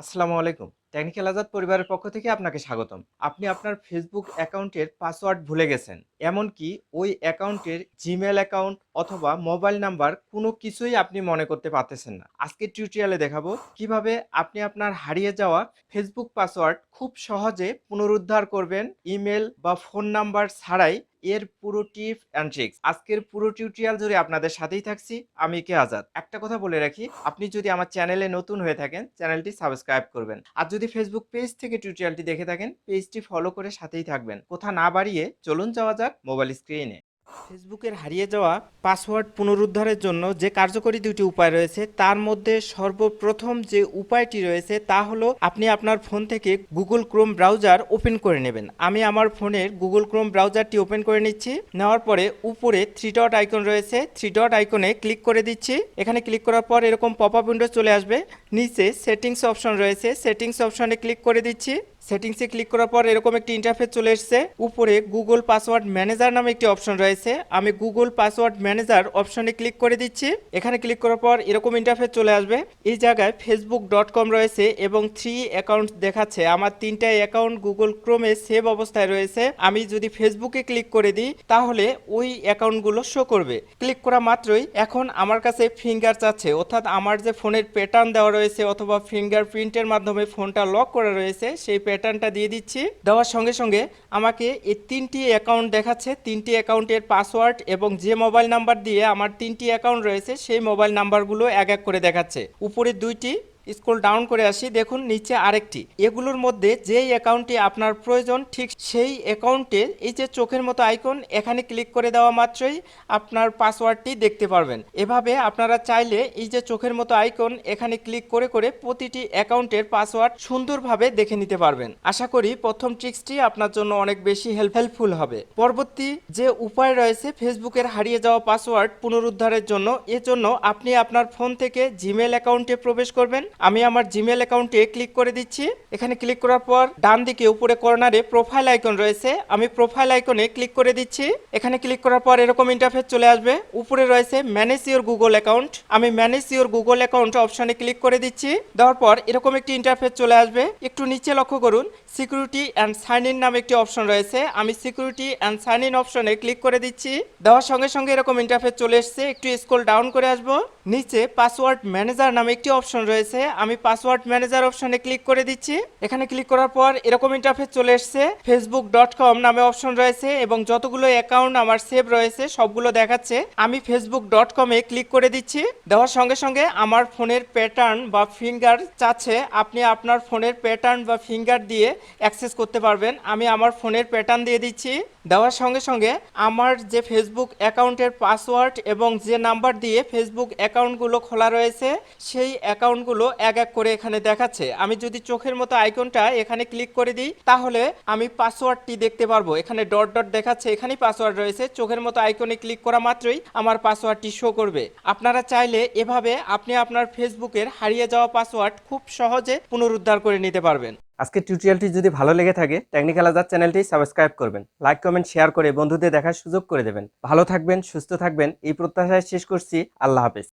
আসসালামু আলাইকুম। টেকনিক্যাল আজাদ পরিবারের পক্ষ থেকে আপনাকে স্বাগতম। আপনি আপনার ফেসবুক অ্যাকাউন্টের পাসওয়ার্ড ভুলে গেছেন, এমনকি ওই অ্যাকাউন্টের জিমেল অ্যাকাউন্ট অথবা মোবাইল নাম্বার কোনো কিছুই আপনি মনে করতে পারতেছেন না। আজকে টিউটোরিয়ালে দেখাবো কীভাবে আপনি আপনার হারিয়ে যাওয়া ফেসবুক পাসওয়ার্ড খুব সহজে পুনরুদ্ধার করবেন ইমেল বা ফোন নাম্বার ছাড়াই এর পুরো টিপ অ্যান্ড ট্রিক্স আজকের পুরো টিউটোরিয়াল জুড়ে আপনাদের সাথেই থাকছি, আমি কে আজাদ। একটা কথা বলে রাখি, আপনি যদি আমার চ্যানেলে নতুন হয়ে থাকেন চ্যানেলটি সাবস্ক্রাইব করবেন। আর যদি ফেসবুক পেজ থেকে টিউটোরিয়ালটি দেখে থাকেন পেজটি ফলো করে সাথেই থাকবেন। কোথা না বাড়িয়ে চলুন যাওয়া যাক মোবাইল স্ক্রিনে ফেসবুকের হারিয়ে যাওয়া পাসওয়ার্ড পুনরুদ্ধারের জন্য যে কার্যকরী দুটি উপায় রয়েছে, তার মধ্যে সর্বপ্রথম যে উপায়টি রয়েছে, তা হলো আপনি আপনার ফোন থেকে গুগল ক্রোম ব্রাউজার ওপেন করে নেবেন। আমি আমার ফোনের গুগল ক্রোম ব্রাউজারটি ওপেন করে নিচ্ছি। নেওয়ার পরে উপরে থ্রি ডট আইকন রয়েছে, থ্রি ডট আইকনে ক্লিক করে দিচ্ছি। এখানে ক্লিক করার পর এরকম পপ আপ উইন্ডো চলে আসবে। নিচে সেটিংস অপশন রয়েছে সেটিংস অপশনে ক্লিক করে দিচ্ছি। সেটিংসে ক্লিক করার পর এরকম একটি ইন্টারফেস চলে এসেছে। উপরে গুগল পাসওয়ার্ড ম্যানেজার নামে একটি অপশন রয়েছে। আমি গুগল পাসওয়ার্ড ম্যানেজার অপশনে ক্লিক করে দিচ্ছি। এখানে ক্লিক করার পর এরকম ইন্টারফেস চলে আসবে। এই জায়গায় ফেসবুক ডট কম রয়েছে এবং থ্রি অ্যাকাউন্ট দেখাচ্ছে। আমার তিনটা অ্যাকাউন্ট গুগল ক্রোমে সেভ অবস্থায় রয়েছে। আমি যদি ফেসবুকে ক্লিক করে দিই, তাহলে ওই অ্যাকাউন্টগুলো শো করবে। ক্লিক করা মাত্রই এখন আমার কাছে ফিঙ্গার চাচ্ছে। অর্থাৎ আমার যে ফোনের প্যাটার্ন দেওয়া রয়েছে অথবা ফিঙ্গার প্রিন্টের মাধ্যমে ফোনটা লক করা রয়েছে, সেই প্যাটার্নটা দিয়ে দিচ্ছি। দেওয়ার সঙ্গে সঙ্গে আমাকে এই তিনটি অ্যাকাউন্ট দেখাচ্ছে। তিনটি অ্যাকাউন্টের পাসওয়ার্ড এবং যে মোবাইল নাম্বার দিয়ে আমার তিনটি অ্যাকাউন্ট রয়েছে, সেই মোবাইল নাম্বারগুলো এক এক করে দেখাচ্ছে। উপরে দুইটি স্ক্রল ডাউন করে আসি। দেখুন, নিচে আরেকটি। এগুলোর মধ্যে যেই অ্যাকাউন্টটি আপনার প্রয়োজন, ঠিক সেই অ্যাকাউন্টে এই যে চোখের মতো আইকন, এখানে ক্লিক করে দেওয়া মাত্রই আপনার পাসওয়ার্ডটি দেখতে পারবেন। এভাবে আপনারা চাইলে এই যে চোখের মতো আইকন, এখানে ক্লিক করে করে প্রতিটি অ্যাকাউন্টের পাসওয়ার্ড সুন্দরভাবে দেখে নিতে পারবেন। আশা করি প্রথম ট্রিক্সটি আপনার জন্য অনেক বেশি হেল্প হেল্পফুল হবে। পরবর্তী যে উপায় রয়েছে, ফেসবুকের হারিয়ে যাওয়া পাসওয়ার্ড পুনরুদ্ধারের জন্য এর জন্য আপনি আপনার ফোন থেকে জিমেল অ্যাকাউন্টে প্রবেশ করবেন। আমি আমার জিমেল অ্যাকাউন্টে ক্লিক করে দিচ্ছি। এখানে ক্লিক করার পর ডান দিকে উপরে কর্নারে প্রোফাইল আইকন রয়েছে। আমি প্রোফাইল আইকনে ক্লিক করে দিচ্ছি। এখানে ক্লিক করার পর এরকম ইন্টারফেস চলে আসবে। উপরে রয়েছে ম্যানেজ ইওর গুগল অ্যাকাউন্ট আমি ম্যানেজ ইওর গুগল অ্যাকাউন্ট অপশনে ক্লিক করে দিচ্ছি। দেওয়ার পর এরকম একটি ইন্টারফেস চলে আসবে। একটু নিচে লক্ষ্য করুন সিকিউরিটি অ্যান্ড সাইন ইন নামে একটি অপশন রয়েছে। আমি সিকিউরিটি অ্যান্ড সাইন ইন অপশনে ক্লিক করে দিচ্ছি। দেওয়ার সঙ্গে সঙ্গে এরকম ইন্টারফেস চলে এসছে। একটু স্ক্রল ডাউন করে আসব। নিচে পাসওয়ার্ড ম্যানেজার নামে একটি অপশন রয়েছে। আমি পাসওয়ার্ড ম্যানেজার অপশনে ক্লিক করে দিচ্ছি। এখানে ক্লিক করার পর এরকম ইন্টারফেস চলে এসছে। ফেসবুক ডট কম নামে অপশন রয়েছে এবং যতগুলো অ্যাকাউন্ট আমার সেভ রয়েছে, সবগুলো দেখাচ্ছে। আমি ফেসবুক ডট কমে ক্লিক করে দিচ্ছি। দেওয়ার সঙ্গে সঙ্গে আমার ফোনের প্যাটার্ন বা ফিঙ্গার চাচ্ছে। আপনি আপনার ফোনের প্যাটার্ন বা ফিঙ্গার দিয়ে অ্যাক্সেস করতে পারবেন। আমি আমার ফোনের প্যাটার্ন দিয়ে দিচ্ছি। দেওয়ার সঙ্গে সঙ্গে আমার যে ফেসবুক অ্যাকাউন্টের পাসওয়ার্ড এবং যে নাম্বার দিয়ে ফেসবুক অ্যাকাউন্টগুলো খোলা রয়েছে, সেই অ্যাকাউন্টগুলো এক এক করে এখানে দেখাচ্ছে। আমি যদি চোখের মতো আইকনটা এখানে ক্লিক করে দিই, তাহলে আমি পাসওয়ার্ডটি দেখতে পারব। এখানে ডট ডট দেখাচ্ছে, এখানেই পাসওয়ার্ড রয়েছে। চোখের মতো আইকনে ক্লিক করা মাত্রই আমার পাসওয়ার্ডটি শো করবে। আপনারা চাইলে এভাবে আপনি আপনার ফেসবুকের হারিয়ে যাওয়া পাসওয়ার্ড খুব সহজে পুনরুদ্ধার করে নিতে পারবেন। আজকের টিউটোরিয়ালটি যদি ভালো লেগে থাকে টেকনিক্যাল আজাদ চ্যানেলটি সাবস্ক্রাইব করবেন। লাইক, কমেন্ট, শেয়ার করে বন্ধুদের দেখার সুযোগ করে দেবেন। ভালো থাকবেন, সুস্থ থাকবেন, এই প্রত্যাশায় শেষ করছি। আল্লাহ হাফেজ।